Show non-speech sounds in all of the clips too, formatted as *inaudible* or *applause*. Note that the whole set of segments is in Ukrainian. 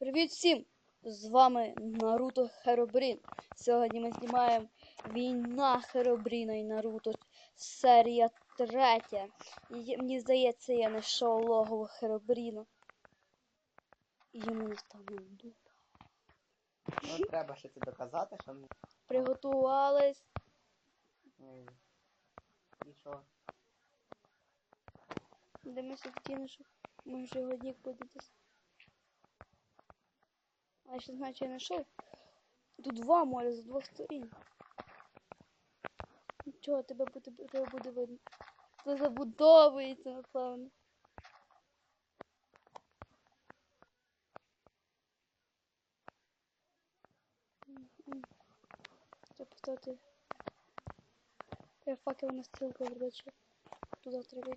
Привіт всім! З вами Наруто Херобрін. Сьогодні ми знімаємо Війна Херобріна і Наруто, серія третя. І мені здається, я знайшов логово Херобріна. І йому не стане дух. Ну, треба ще це доказати, що ми. Приготувались. Ой. І що? Дивимося в тіну, що може його нік буде десь. А я ще знаю, я знайшов. Тут два моря з двох сторін. Нічого, тебе буде, буде видно. Це забудовується, напевно. Треба поставити. Я факел на стрілку вердачу. Туди треба.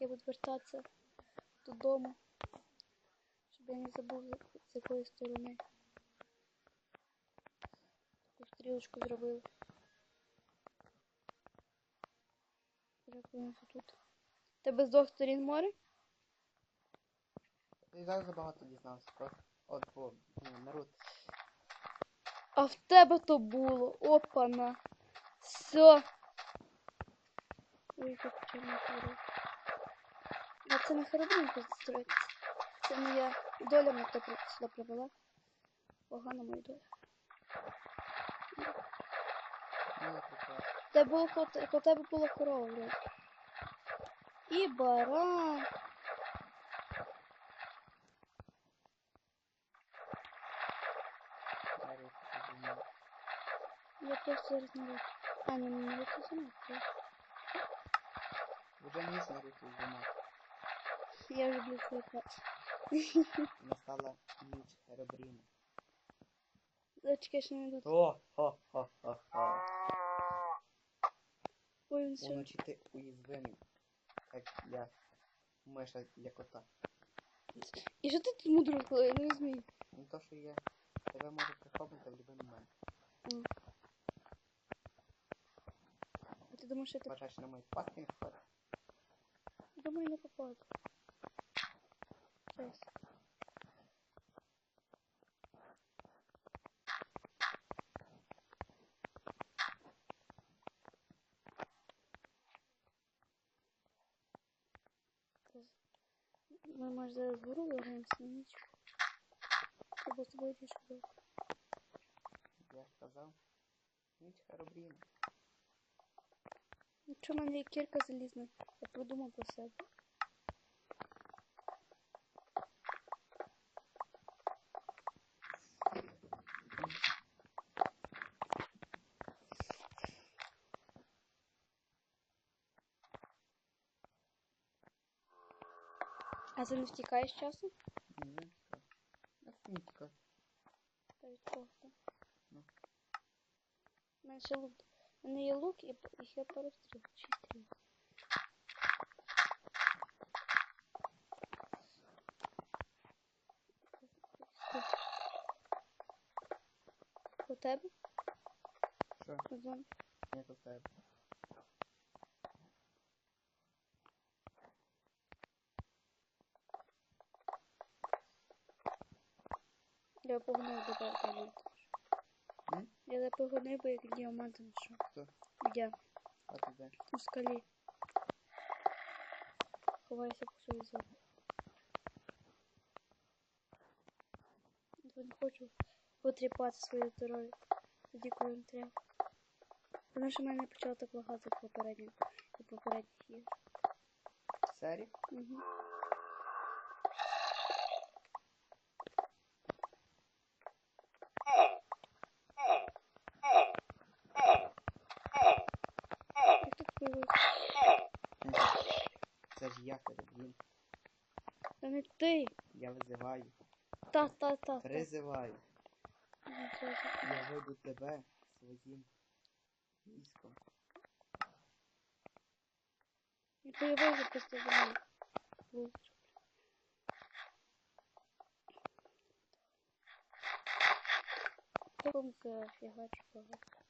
Я буду вертатися додому. Щоб я не забув з- з якої сторони. Таку стрілочку зробив. Перепинився тут. Тебе з двох сторін море? Ти зараз забагато дізнався про. От бо народ. А в тебе то було. Опана. Все. Ой, як чорно хворий. А це не хоробринку застроїться. Це моя доля мене сюди привела. Погана моя доля. Це було у тебе була корова, вроді. І баран. Зима. Я просто зараз не бачу. А, ні, не бачу сама. Вже ніс народ зима. Я люблю свою працю. Настала ніч Херебріна. Зачекай, що не тут. О, хо, хо, хо, хо. Ой, він. Уночі ти уязвимий. Як для миша для кота. І що ти тут мудро коли? Я не розумію. Ну то, що є. Тебе може прихопити в будь-який момент. А ти думаєш, що ти Бажаєш на мої пастки не входить. Думаю, не попаду. Зараз. Ми може зараз гору виграємося на ніч. Треба з тобою тіше. Я ж казав. Ніч Херебріна. Якщо в мене є кірка залізна, я подумав про себе. А ти не втікаєш часом? Ні, не тікав? Та від кого там? Ну. У мене ще лук. У мене є лук і, і ще пару стріл. Шість стріл. У тебе? Що? Вон. Ні, то тебе. Я погнав до діаманта. Я за погонив, бо як діаманта знайшов. Хто? Я А ти де? у скалі. Ховайся по свою зону. Я не хочу потріпати своє здоров'я. Тоді, коли не треба. Тому що мене почало так лагати в попередньому і попередніх ігр. Сері? Угу. Як тут появився? Це ж я Херебрін. Та не ти! Я визиваю. Та, та, та. Призиваю. Ну, Я веду тебе своїм військом. Не появився просто за мною. Лучше. Томка фігачу багато.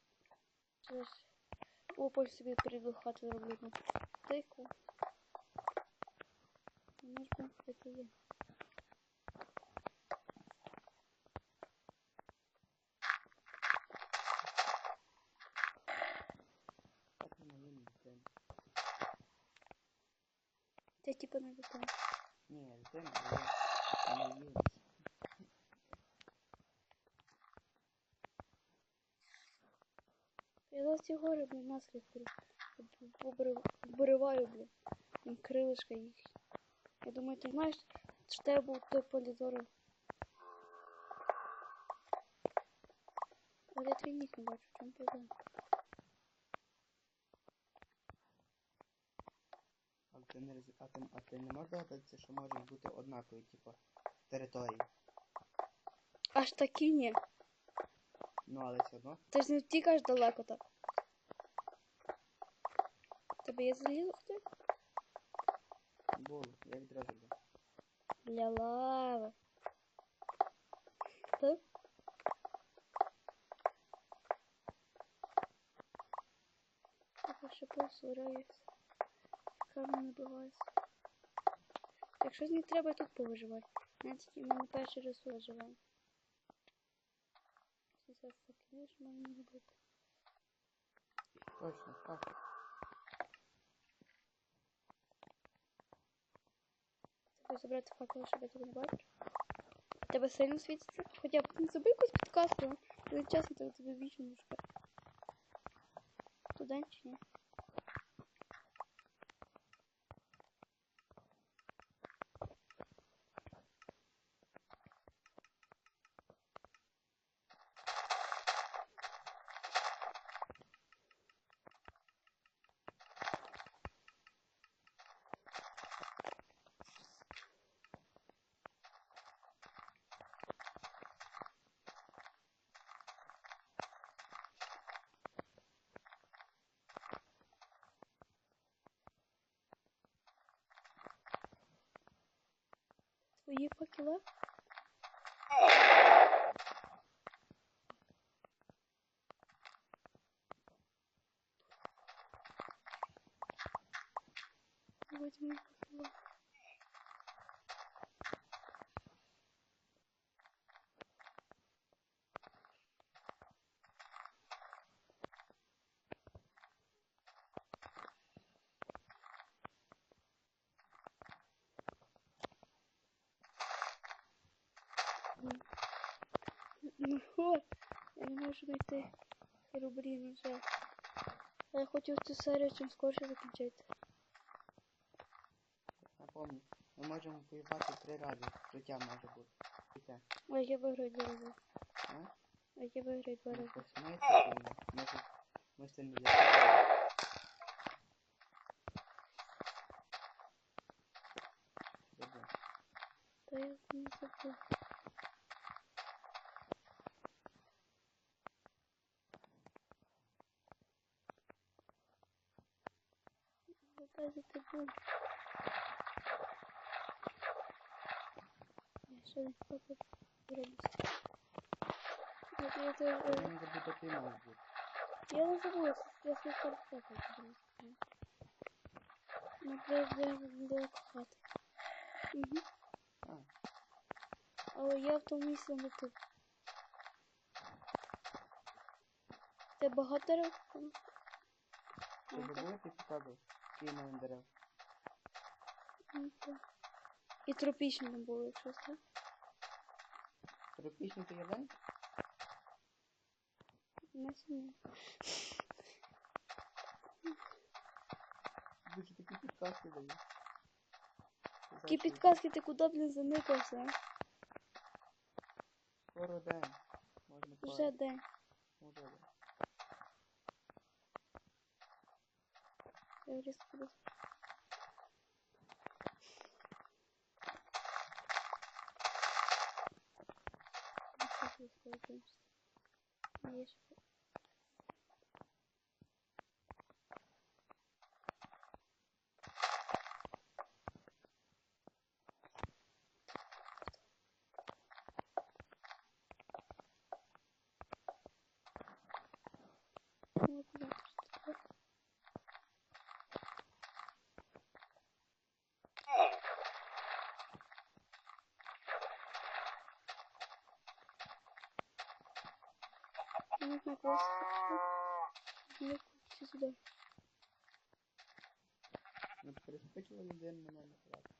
Це ж... Опа, собі прийду хату роблю на мені там таке є. Типа на вікон. Ні, це не есть Я за ці гори, блін, наслідки обриваю, блін. Крилишка їхня. Я думаю, ти знаєш, що в тебе був той полізору. Але я твій ніг не бачу, в чому проблема. Але ти не роз- а ти, а ти не можеш догадатися, що можуть бути однакові, типу, території. Аж такі ні. Ну, але все одно. Ти ж не втікаєш далеко так. Тебе є залізо хтось? Було, я відразу був. Для лави. Так? Я ще посураюся. Камінь набиваюся. Якщо не треба, тут повиживати. Навіть ми на перший раз виживаємо. Це зараз факели, що можна робити. Точно, так. Забрати факел, щоб я тебе не бачив. Тебе сильно світиться? Хоча б не зроби якусь підказку. Чесно, тебе тобі вічно не шукати. Туди чи ні? Will you fuck your love? Ну я не можу знайти Херобрін вже. А я хотів цю серію чим скорше закінчити. Напомню, ми можемо воювати три рази. Життя може бути. Життя. А я виграю два рази. А? А я виграю два рази. ми літаємо. Добре. Та я не забув. Опять ти був. Я ще не зробити. Я це- Я е, не забуду, ти мав бути. Я не забула, я свій Ну, де, де, де хати. Угу. Але я в тому місці не тут. Це багато там? ти забула, ти? Скільки в мене дерев? Ну, так. І тропічні там були, якщо так? Тропічний ти єден? Не сильно. Дуже такі підказки знаєш, що підказки ти куди, блін, заникався? а? Скоро день. Можна Вже день. Уже день. Я різко буду. Ну, що ти скоро дивишся? Є ще. Ну, куди ти ж таке? Нужно просто... Ну, сюда. Ну, перескочила людина на мене. правда.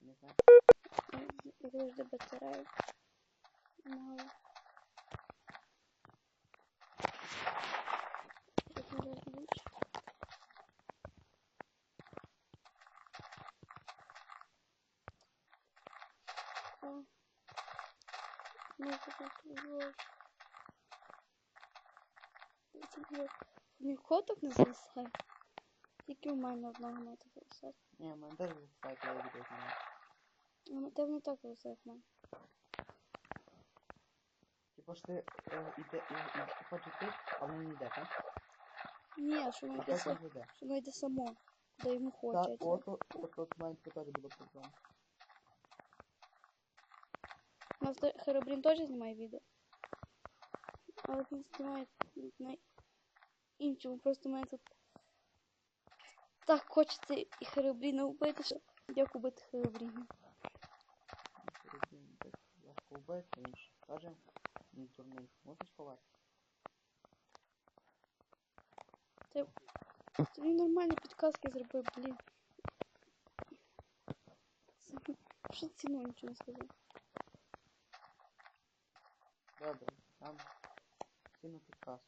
Не знаю. Як завжди батарею. Мало. Як не завжди більше. О. Музика тут Ні коток не зависає. Тільки у мене одного має зависати. Ні, в мене теж коли я відео знімаю. А на не так як в мене. Типу ж ти е, іде, і, і, а воно не йде, так? Ні, що воно йде, так не са- йде. що воно йде само, де йому Так, хочеться. от, от, от, от в мене теж було проблема. У нас те- Херобрін теж знімає відео. Але він знімає на іншому. Просто мене тут так хочеться і Херобріна вбити, що як убити Херобріна. Легко вбити, він ж теж не дурний. Можеш ховати? Це, це він нормальні підказки зробив, блін. Що ціну нічого не сказав. Добре, там сіну підказку.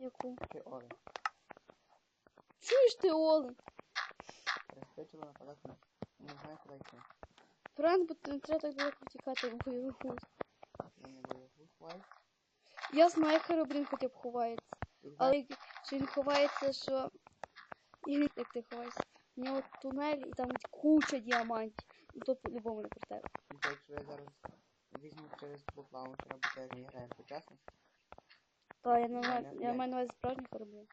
Яку? Чи Олен. Чуєш ти, Олен? Перескочила нападати на... Не знаю, куди йти. Пранк, бо не треба так далеко втікати в бойовий гуз. Я не боягу хваль. Я знаю, як Херобрін хоча б ховається. Але як- що він ховається, що. І як ти ховаєшся? У нього тунель і там куча діамантів. І то по-любому не про тебе. якщо я зараз візьму через блок лаунчера, бо це не граємо почасно, Та я на Я- я маю на увазі справжній Херобрін.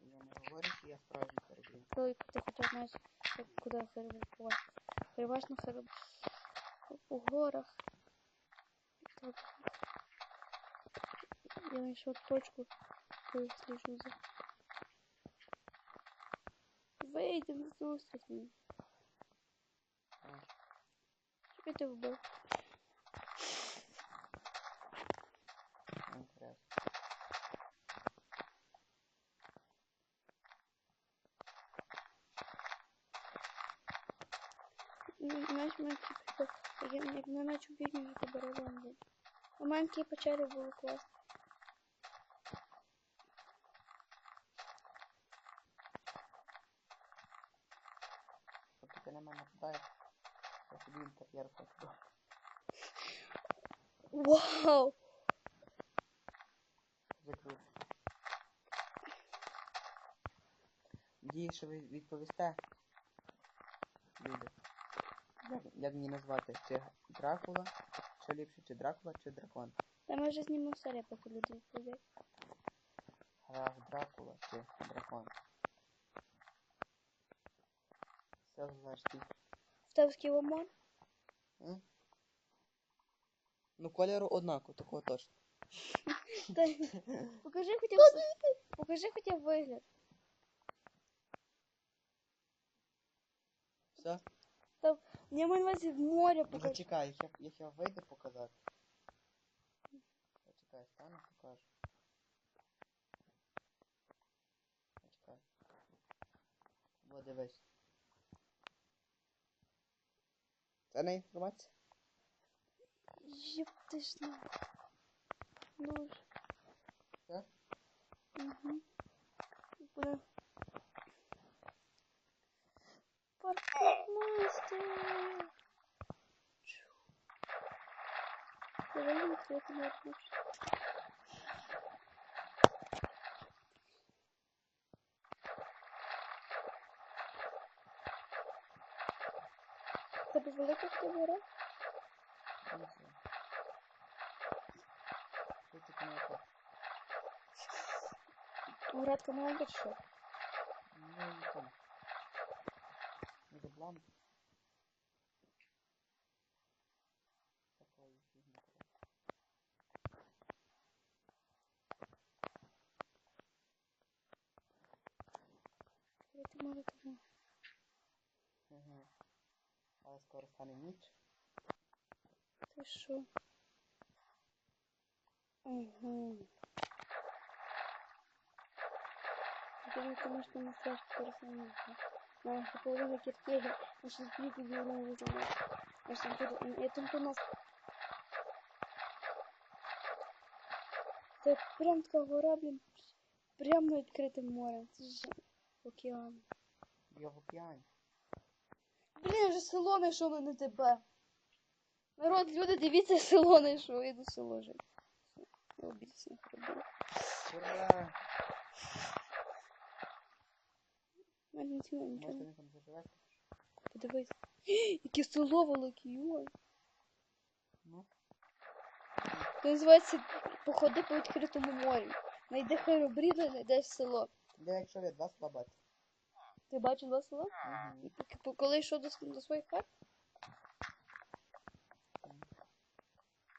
я не говорю, що я справжній перебіг. Коли ти хоча знаєш, куди Херобрін ховається. Переважно Херобрін. У горах. Так. Я знайшов точку, яку сліжу за. Вийдемо зустріч мені. Я тебе вбив. Інтересно. Ну, Знаєш, типу, як, на уб'ють, мені по барабан. У мене такі печері були класні. Тобто ти на мене нападаєш, я собі інтер'єр хочу. Вау! Закрути. Дії, що ви відповісте. Люди. Як, мені назвати? Чи Дракула? Що ліпше, чи Дракула, чи дракон? Та ми вже знімемо серію, поки люди відповідають. Дракула чи дракон? Все залежить. від- В тебе? М? Ну, кольору однаково, такого точно. *laughs* Та, *laughs* покажи хоча б. Покажи хоча б вигляд. Все? Я маю на увазі море Ну, зачекай, як я, я вийду показати. Зачекай, стану, покажу. Зачекай. Бо дивись. Це не інформація? Єп ти ж. Ну. Все? Угу. Буде. Паркмастер. Давай відкрити можна. Тебе велика камера? Не все. Що таке не так? Градка маленька чи що? Ну, не там. Не заблам. Такої фігні. Ти може тебе. Угу. Але скоро стане ніч. Ти що? Угу. Я, конечно, не страшно пересунути. На половину кирпича, на шестью фигуру уже на шестью, это то нас. Це прям така гора, блін, прямо над відкритим морем. Це ж океан. Я в океані. Блін, вже село знайшов на тебе. Народ, люди, дивіться, село знайшов, я йду село жити. Я на хороби. Ура! Мене нічого, нічого. Можете не- не там заживати? Подивись. Яке село велике, йой. Ну, Це називається походи по відкритому морю. Найди Херобріда, знайдеш село. де якщо ви два слабати. Ти бачив два села? Угу. І Коли йшов до, до своїх хат?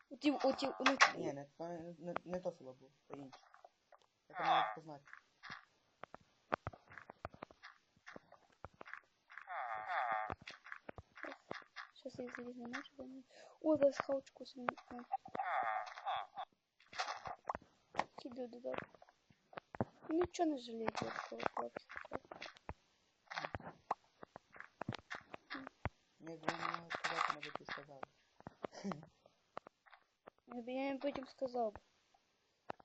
Оті, оті, ну, Ні, не, не, не, не то село було, то інше. Я там навіть познати. Сейчас я залез на ночь. О, да, схавчику собі. Кидаю додому. Нічого не жалію для такого хлопця. Ну, якби ви не могли сказати, може б і сказали. Я б я їм потім сказав. би.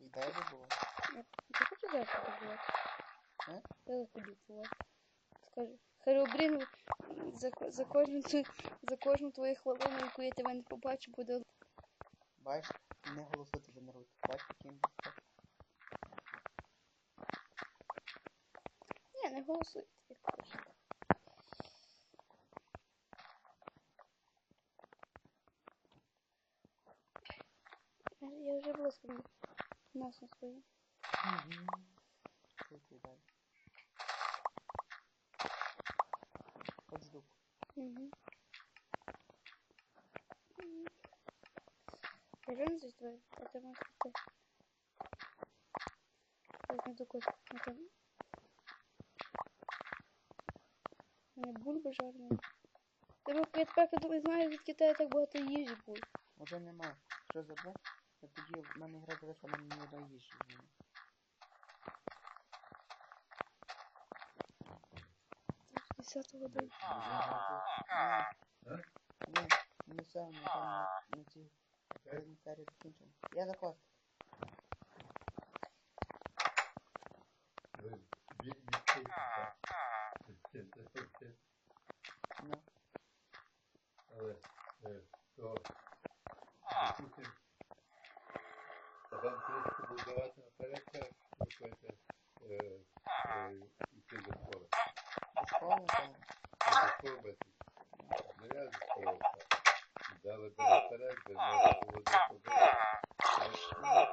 Ідея би була. Я я хочу зараз подивувати. Е? Я подивувати. Скажу. Херобрін за, за кожну за кожну твою хвилину, яку я тебе не побачу, буде. Бачиш, не голосуйте за народ. Бачиш, яким. Ні, не голосуйте, як хочете. Я, вже свою. Нас на свою. Слухай далі. От жду. Угу. Реально здесь двое? Это мы как-то... Так, не такой... Это... У мене бульби жарні. Тебе я тепер коли знаю, від Китаю так багато їжі було. Уже нема. Що забрати? Я тоді в мене гра залишила, в мене ні одної їжі. Немає. Десята година. Ні, ні, не все, ми там на, цій передній серії закінчимо. Я за кост. Ну, Але то вам трошки будувати наперед, що хочете е, е, йти до школи. До школи там. До школи без заряд до школи, так. Дали би наперед, би можна було доходити. Ну,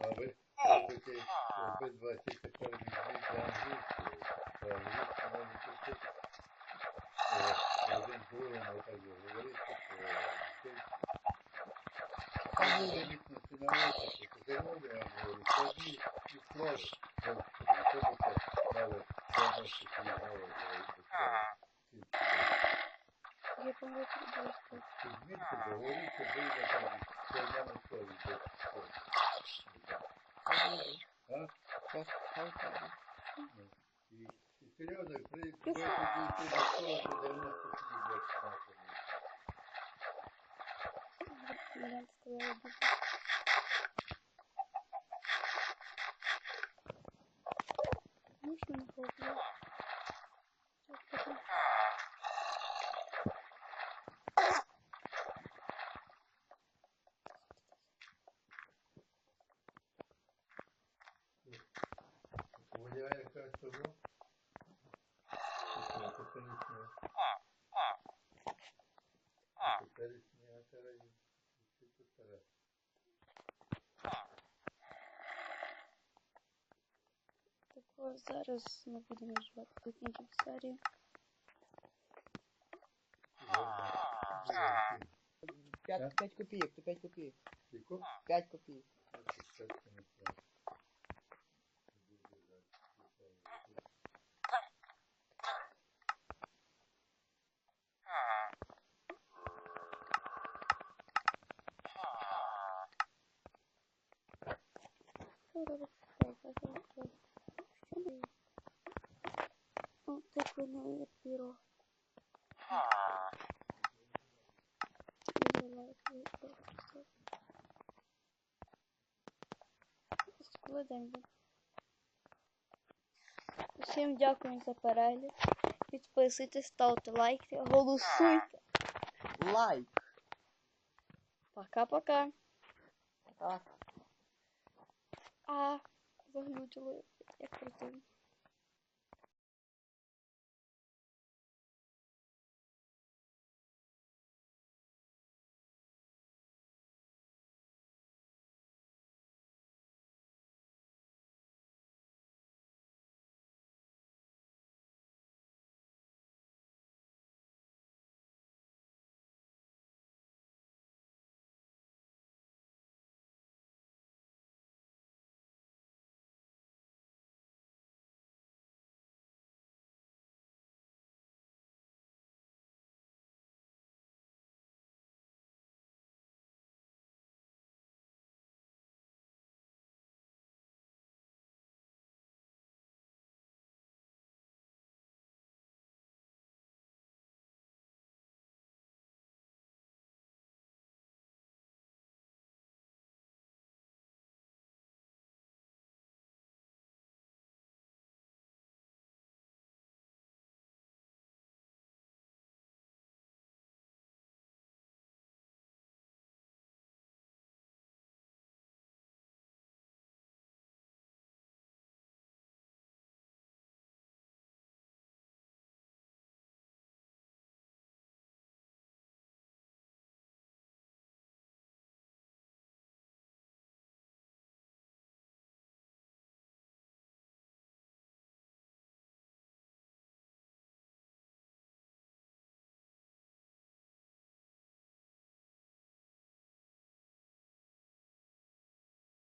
а ви робите обидва ці тепер візьміть за англійською, то англійську можете вчити. Е, Один з другим отак говорити, що ти Там люди вічно становиться, що природи, я говорю, складні і слово, Господи, і то би це дали доносити свої мови до цього. Я помню, это было сказать. Змітки говорить, що вийде там по одному слові до школи. А? Кост, хай буде. Ну, І, і серйозно, при досвіді йти до школи, то 90 собі. Я Так зараз ми будемо жувати серію. П'ять, п'ять копійок, то п'ять копійок. П'ять копійок. О, так Воно як піро. Коли день буде? Всім дякую за перегляд. Підписуйтесь, ставте лайки, голосуйте. Лайк! Пока-пока. Так. А, заглючило, як крутим.